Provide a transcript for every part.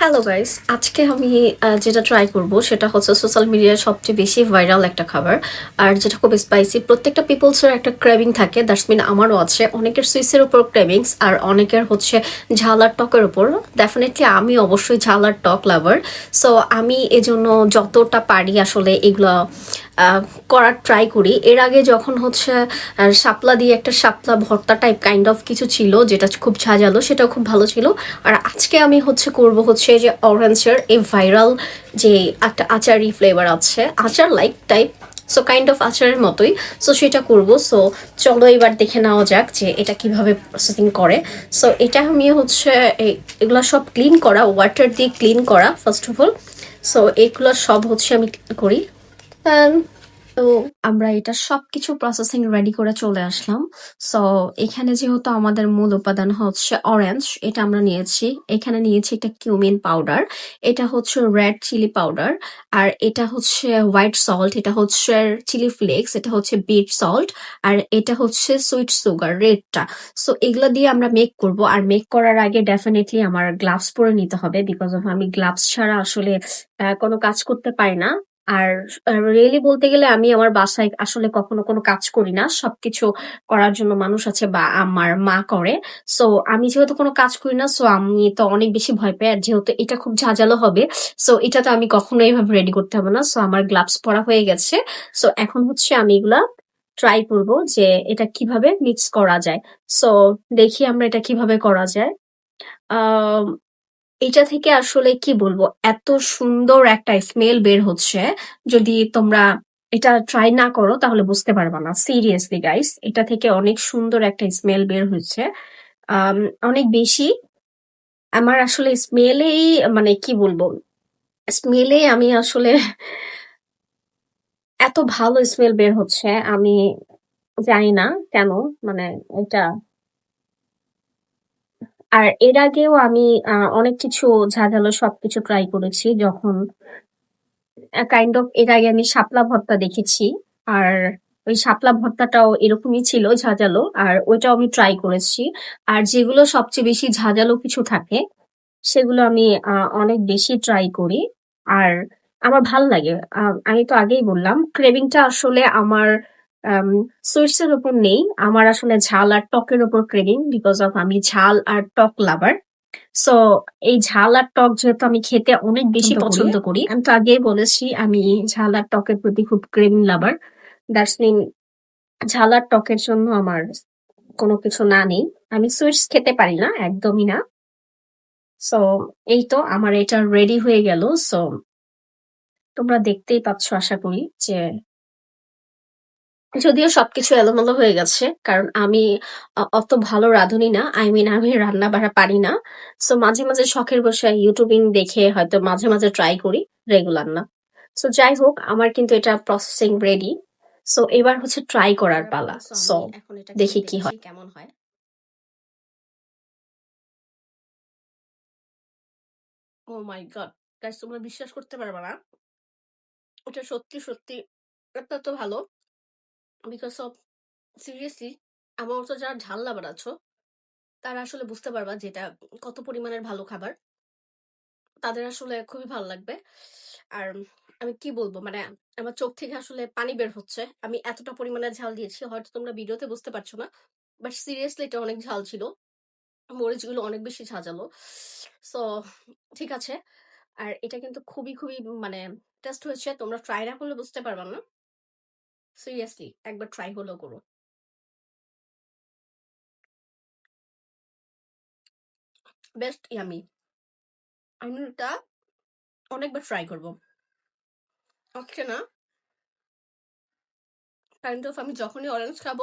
Hello guys আজকে আমি যেটা ট্রাই করব সেটা হচ্ছে সোশ্যাল মিডিয়ার সবচেয়ে বেশি ভাইরাল একটা খাবার। আর যেটা খুব স্পাইসি প্রত্যেকটা পিপলসের একটা ক্র্যাভিং থাকে। দ্যাটস মিন আমারও আছে। অনেকের সুইসের উপর ক্র্যাভিংস আর অনেকের হচ্ছে ঝালার টকের উপর। ডেফিনেটলি আমি অবশ্যই ঝালার টক লাভার সো আমি এজন্য যতটা পারি আসলে এগুলো করার ট্রাই করি। এর আগে যখন হচ্ছে শাপলা দিয়ে একটা শাপলা ভর্তা টাইপ কাইন্ড অফ কিছু ছিল, যেটা খুব ঝাঁঝালো, সেটাও খুব ভালো ছিল। আর আজকে আমি হচ্ছে করব হচ্ছে যে অরেঞ্জের এই ভাইরাল যে একটা আচারি ফ্লেভার আছে, আচার like type so kind of আচারের মতোই। সো সেটা করব। সো চলো এবার দেখে নেওয়া যাক যে এটা কীভাবে প্রসেসিং করে। সো এটা আমি হচ্ছে এগুলো সব ক্লিন করা ওয়াটার দিয়ে ক্লিন করা ফার্স্ট অফ অল সো এগুলো সব হচ্ছে আমি করি। তো আমরা এটা সবকিছু প্রসেসিং রেডি করে চলে আসলাম। সো এখানে যেহেতু আমাদের মূল উপাদান হচ্ছে অরেঞ্জ এটা আমরা নিয়েছি। এখানে নিয়েছি একটা কিউমিন পাউডার এটা হচ্ছে রেড চিলি পাউডার আর এটা হচ্ছে হোয়াইট সল্ট এটা হচ্ছে চিলি ফ্লেক্স এটা হচ্ছে বিট সল্ট আর এটা হচ্ছে সুইট সুগার রেডটা সো এগুলো দিয়ে আমরা মেক করব, আর মেক করার আগে ডেফিনেটলি আমার গ্লাভস পরে নিতে হবে বিকজ অফ আমি গ্লাভস ছাড়া আসলে কোনো কাজ করতে পারি না। আর রিয়েলি বলতে গেলে আমি আমার বাসায় আসলে কখনো কোনো কাজ করি না। সবকিছু করার জন্য মানুষ আছে বা আমার মা করে। সো আমি যেহেতু কোনো কাজ করি না সো আমি তো অনেক বেশি ভয় পাই। আর যেহেতু এটা খুব ঝাঁঝালো হবে সো এটা তো আমি কখনো এইভাবে রেডি করতে হবে না। সো আমার গ্লাভস পরা হয়ে গেছে। সো এখন হচ্ছে আমি এগুলা ট্রাই করব যে এটা কীভাবে মিক্স করা যায়। সো দেখি আমরা এটা কীভাবে করা যায়। এটা থেকে আসলে কি বলব? এত সুন্দর একটা স্মেল বের হচ্ছে। যদি তোমরা এটা ট্রাই না করো, তাহলে বুঝতে পারবা না। সিরিয়াসলি গাইস এটা থেকে অনেক সুন্দর একটা স্মেল বের হচ্ছে। অনেক বেশি। আমার আসলে স্মেলেই মানে কি বলব? স্মেলে আমি আসলে এত ভালো স্মেল বের হচ্ছে, আমি জানি না কেন মানে এটা আর এর আগেও আমি অনেক কিছু ঝাঁঝালো সবকিছু ট্রাই করেছি যখন কাইন্ড অফ এর আগে আমি শাপলা ভর্তা দেখেছি। আর ওই শাপলা ভর্তাটাও এরকমই ছিল ঝাঁঝালো, আর ওইটাও আমি ট্রাই করেছি। আর যেগুলো সবচেয়ে বেশি ঝাঁঝালো কিছু থাকে, সেগুলো আমি অনেক বেশি ট্রাই করি। আর আমার ভালো লাগে আমি তো আগেই বললাম ক্রেভিংটা আসলে আমার সুইটস এর উপর নেই। আমার আসলে ঝাল আর টকের উপর ক্রেভিং বিকজ অফ আমি ঝাল আর টক লাভার সো এই ঝাল আর টক যেহেতু আমি খেতে অনেক বেশি পছন্দ করি। পছন্দ করি আমি তো আগেই বলেছি আমি ঝাল আর টকের প্রতি খুব ক্রেভিং লাভার দ্যাটস মিন ঝাল আর টকের জন্য আমার কোনো কিছু না নেই। আমি সুইটস খেতে পারি না একদমই না। সো এই তো আমার এটা রেডি হয়ে গেল। সো তোমরা দেখতেই পাচ্ছ আশা করি যে যদিও সবকিছু এলোমেলো হয়ে গেছে কারণ আমি অত ভালো রাঁধুনি না। আই মিন আমি রান্না বাড়া পারি না। সো মাঝে মাঝে শখের বসে ইউটিউবিং দেখে হয়তো মাঝে মাঝে ট্রাই করি রেগুলার না। সো যাই হোক আমার কিন্তু এটা প্রসেসিং রেডি সো এবার হচ্ছে ট্রাই করার পালা। সো দেখি কি হয়। কেমন হয়। ও মাই গড গাইস তোমরা বিশ্বাস করতে পারবে না। ওটা সত্যি সত্যি একটা তো ভালো। বিকজ অফ সিরিয়াসলি আমার মতো যারা ঝাল লাভার আছো, তারা আসলে বুঝতে পারবা যেটা কত পরিমাণের ভালো খাবার। তাদের আসলে খুবই ভালো লাগবে। আর আমি কি বলব মানে আমার চোখ থেকে আসলে পানি বের হচ্ছে। আমি এতটা পরিমাণে ঝাল দিয়েছি, হয়তো তোমরা ভিডিওতে বুঝতে পারছ না বাট সিরিয়াসলি এটা অনেক ঝাল ছিল। মরিচগুলো অনেক বেশি ঝাঁঝালো। সো ঠিক আছে। আর এটা কিন্তু খুবই খুবই মানে টেস্ট হয়েছে। তোমরা ট্রাই না করলে বুঝতে পারবা না। সিরিয়াসলি একবার ট্রাই হলেও করো বেস্ট ইয়ামি আমি এটা অনেকবার ট্রাই করব। আজকে না কাইন্ড অফ আমি যখনই অরেঞ্জ খাব,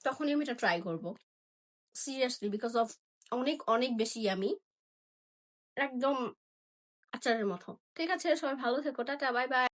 তখনই আমি এটা ট্রাই করব। সিরিয়াসলি বিকজ অফ অনেক অনেক বেশি আমি একদম আচারের মতো। ঠিক আছে, সবাই ভালো থেকো, টাটা বাই বাই